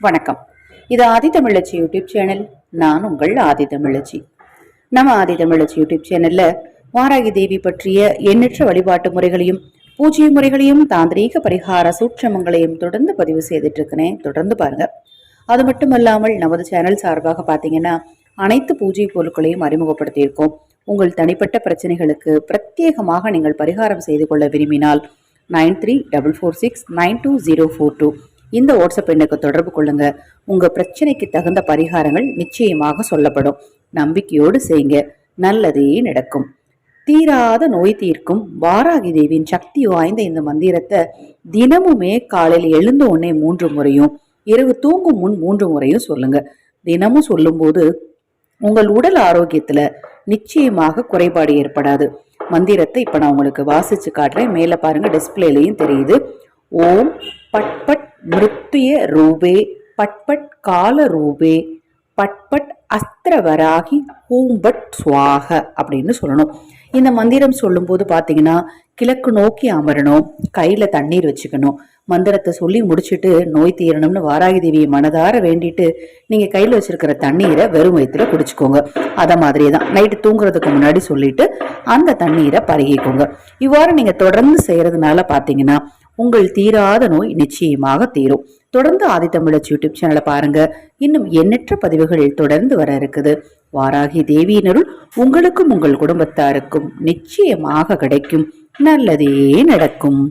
வணக்கம். இது ஆதி தமிழச்சி YouTube channel. நான் உங்கள் ஆதி தமிழச்சி. நம்ம ஆதி தமிழச்சி யூடியூப் சேனல்ல வாராகி தேவி பற்றிய எண்ணற்ற வழிபாட்டு முறைகளையும் பூஜ்ய முறைகளையும் தாந்திரீக பரிகார சூட்சமங்களையும் தொடர்ந்து பதிவு செய்துட்டு இருக்கிறேன் தொடர்ந்து பாருங்க. அது மட்டும் அல்லாமல் நமது சேனல் சார்பாக பார்த்தீங்கன்னா அனைத்து பூஜை பொருட்களையும் அறிமுகப்படுத்தியிருக்கோம். உங்கள் தனிப்பட்ட பிரச்சனைகளுக்கு பிரத்யேகமாக நீங்கள் பரிகாரம் செய்து கொள்ள விரும்பினால் nine three double four six nine two zero four two இந்த வாட்ஸ்அப் எண்ணுக்கு தொடர்பு கொள்ளுங்க. உங்க பிரச்சனைக்கு தகுந்த பரிகாரங்கள் நிச்சயமாக சொல்லப்படும். நம்பிக்கையோடு செய்யுங்க. நல்லதே நடக்கும். தீராத நோய் தீர்க்கும். வாராகி தேவியின் சக்தி வாய்ந்த இந்த மந்திரத்தை தினமுமே காலையில் எழுந்த உடனே மூன்று முறையும் இரவு தூங்கும் முன் மூன்று முறையும் சொல்லுங்க. தினமும் சொல்லும்போது உங்கள் உடல் ஆரோக்கியத்துல நிச்சயமாக குறைபாடு ஏற்படாது. மந்திரத்தை இப்ப நான் உங்களுக்கு வாசிச்சு காட்டுறேன். மேல பாருங்க. டிஸ்பிளேலையும் தெரியுது. ஓம் பட் பட் ரூபே பட்பட் கால ரூபே பட்பட் அஸ்திரவராகி ஹூம்பட் சுவாக அப்படின்னு சொல்லணும். இந்த மந்திரம் சொல்லும்போது பார்த்தீங்கன்னா கிழக்கு நோக்கி அமரணும் கையில் தண்ணீர் வச்சுக்கணும். மந்திரத்தை சொல்லி முடிச்சுட்டு நோய் தீரணும்னு வாராகி தேவியை மனதார வேண்டிட்டு நீங்கள் கையில் வச்சுருக்கிற தண்ணீரை வெறும் வயிற்றுல குடிச்சுக்கோங்க. அதை மாதிரியே தான் நைட்டு தூங்குறதுக்கு முன்னாடி சொல்லிட்டு அந்த தண்ணீரை பருகிக்கோங்க. இவ்வாறு நீங்கள் தொடர்ந்து செய்கிறதுனால பார்த்தீங்கன்னா உங்கள் தீராத நோய் நிச்சயமாக தீரும். தொடர்ந்து ஆதித்தமிழச்சி யூடியூப் சேனலை பாருங்க. இன்னும் எண்ணற்ற பதிவுகள் தொடர்ந்து வர இருக்குது. வாராகி தேவியினருள் உங்களுக்கும் உங்கள் குடும்பத்தாருக்கும் நிச்சயமாக கிடைக்கும். நல்லதே நடக்கும்.